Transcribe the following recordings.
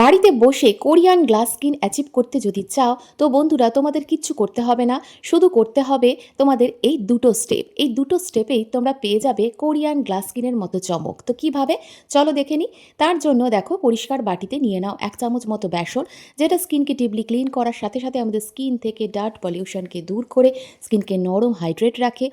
বাড়িতে বসে Korean glass skin achieve করতে যদি চাও, তো বন্ধুরা তোমাদের কিচ্ছু করতে হবে না। শুধু করতে হবে তোমাদের এই দুটো স্টেপ এই দুটো স্টেপেই তোমরা পেয়ে যাবে কোরিয়ান গ্লাস স্কিনের মতো চমক। তো কীভাবে? চলো দেখে নিই তার জন্য দেখো পরিষ্কার বাটিতে নিয়ে নাও এক চামচ মতো বেসন, যেটা স্কিনকে ডিপলি ক্লিন করার সাথে সাথে আমাদের স্কিন থেকে ডার্ট পলিউশনকে দূর করে স্কিনকে নরম হাইড্রেট রাখে।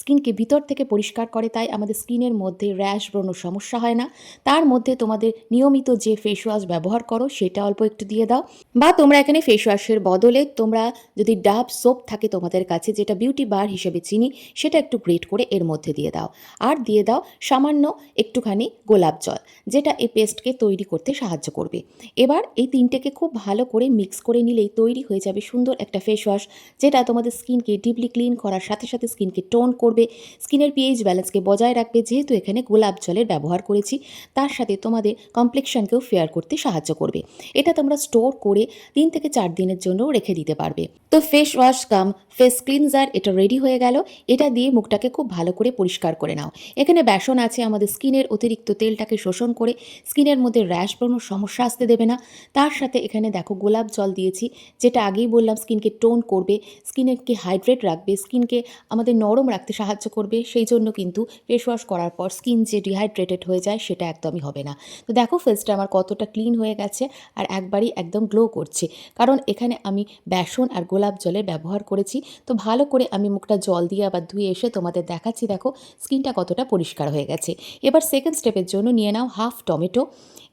স্কিনকে ভিতর থেকে পরিষ্কার করে, তাই আমাদের স্কিনের মধ্যে র্যাশ ব্রণ সমস্যা হয় না। তার মধ্যে তোমাদের নিয়মিত যে ফেস ওয়াশ ব্যবহার করো, সেটা অল্প একটু দিয়ে দাও। বা তোমরা এখানে ফেস ওয়াশের বদলে তোমরা যদি ডাব সোপ থাকে তোমাদের কাছে, যেটা বিউটি বার হিসেবে চিনি, সেটা একটু গ্রেট করে এর মধ্যে দিয়ে দাও। আর দিয়ে দাও সামান্য একটুখানি গোলাপ জল, যেটা এই পেস্টকে তৈরি করতে সাহায্য করবে। এবার এই তিনটেকে খুব ভালো করে মিক্স করে নিলেই তৈরি হয়ে যাবে সুন্দর একটা ফেস ওয়াশ যেটা তোমাদের স্কিনকে ডিপলি ক্লিন করার সাথে সাথে স্কিনকে টোন করবে। স্কিনের পিএইচ ব্যালেন্সকে বজায় রাখবে, যেহেতু এখানে গোলাপ জলের ব্যবহার করেছি। তার সাথে তোমাদের কমপ্লেকশনকেও ফেয়ার করতে সাহায্য করবে। এটা তোমরা স্টোর করে তিন থেকে চার দিনের জন্য রেখে দিতে পারবে। তো face wash cum face cleanser, এটা রেডি হয়ে গেল। এটা দিয়ে মুখটাকে খুব ভালো করে পরিষ্কার করে নাও। এখানে বেসন আছে আমাদের স্কিনের অতিরিক্ত তেলটাকে শোষণ করে। স্কিনের মধ্যে র্যাশ ব্রণ সমস্যা আসতে দেবে না। তার সাথে এখানে দেখো গোলাপ জল দিয়েছি, যেটা আগেই বললাম স্কিনকে টোন করবে, স্কিনকে হাইড্রেট রাখবে, স্কিনকে আমাদের নরম রাখতে সাহায্য করবে। সেই জন্য কিন্তু ফেস ওয়াশ করার পর স্কিন যে ডিহাইড্রেটেড হয়ে যায়, সেটা একদমই হবে না। তো দেখো ফেসটা আমার কতটা ক্লিন হয়ে গেছে আর একবারই একদম গ্লো করছে। কারণ এখানে আমি বেসন আর গোলাপ জলের ব্যবহার করেছি। তো ভালো করে আমি মুখটা জল দিয়ে আবার ধুয়ে এসে তোমাদের দেখাচ্ছি, দেখো স্কিনটা কতটা পরিষ্কার হয়ে গেছে। এবার সেকেন্ড স্টেপের জন্য নিয়ে নাও হাফ টমেটো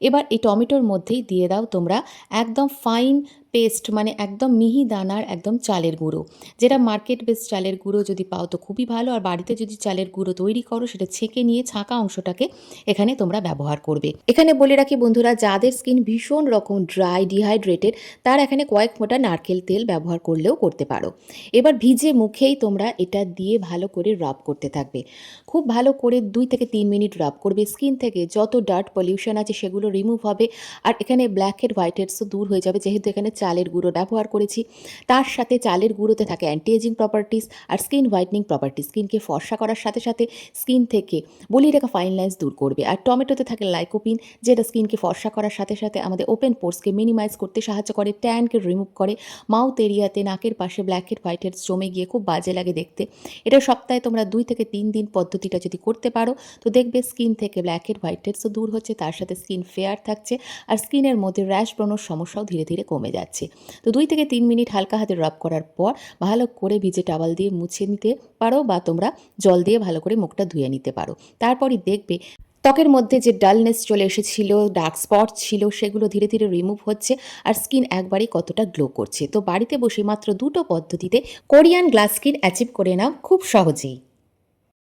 এবার এই টমেটোর মধ্যেই দিয়ে দাও তোমরা একদম ফাইন পেস্ট মানে একদম মিহি দানার একদম চালের গুঁড়ো। যেটা মার্কেট বেস চালের গুঁড়ো যদি পাও তো খুবই ভালো। আর বাড়িতে যদি চালের গুঁড়ো তৈরি করো, সেটা ছেঁকে নিয়ে ছাঁকা অংশটাকে এখানে তোমরা ব্যবহার করবে। এখানে বলে রাখি বন্ধুরা, যাদের স্কিন ভীষণ রকম ড্রাই ডিহাইড্রেটেড তার এখানে কয়েক ফোঁটা নারকেল তেল ব্যবহার করলেও করতে পারো। এবার ভিজে মুখেই তোমরা এটা দিয়ে ভালো করে রাব করতে থাকবে। খুব ভালো করে দুই থেকে তিন মিনিট রাব করবে স্কিন থেকে। যত ডার্ট পলিউশন আছে সেগুলো রিমুভ হবে। আর এখানে ব্ল্যাক হেড হোয়াইট হেডসও দূর হয়ে যাবে, যেহেতু এখানে চালের গুঁড়ো ব্যবহার করেছি। তার সাথে চালের গুঁড়োতে থাকে অ্যান্টি এজিং প্রপার্টিস আর স্কিন হোয়াইটনিং প্রপার্টিস স্কিনকে ফর্সা করার সাথে সাথে স্কিন থেকে বলি রেখা ফাইন লাইন্স দূর করবে। আর টমেটোতে থাকে লাইকোপিন যেটা স্কিনকে ফর্সা করার সাথে সাথে আমাদের ওপেন পোর্সকে মিনিমাইজ করতে সাহায্য করে ট্যানকে রিমুভ করে। মাউথ এরিয়াতে নাকের পাশে ব্ল্যাক হেড হোয়াইট হেডস জমে গিয়ে খুব বাজে লাগে দেখতে। এটা সপ্তাহে তোমরা দুই থেকে তিন দিন পদ্ধতিটা যদি করতে পারো, তো দেখবে স্কিন থেকে ব্ল্যাক হেড হোয়াইট হেডসও দূর হচ্ছে, তার সাথে স্কিন ফেয়ার থাকছে। আর স্কিনের মধ্যে র্যাশ ব্রণর সমস্যাও ধীরে ধীরে কমে যাচ্ছে। তো দুই থেকে তিন মিনিট হালকা হাতে রাব করার পর ভালো করে ভিজে টাওয়াল দিয়ে মুছে নিতে পারো বা তোমরা জল দিয়ে ভালো করে মুখটা ধুয়ে নিতে পারো। তারপরই দেখবে ত্বকের মধ্যে যে ডালনেস চলে এসেছিল ডার্ক স্পট ছিল, সেগুলো ধীরে ধীরে রিমুভ হচ্ছে আর স্কিন একবারই কতটা গ্লো করছে। তো বাড়িতে বসে মাত্র দুটো পদ্ধতিতে কোরিয়ান গ্লাস স্কিন অ্যাচিভ করে নাও খুব সহজেই।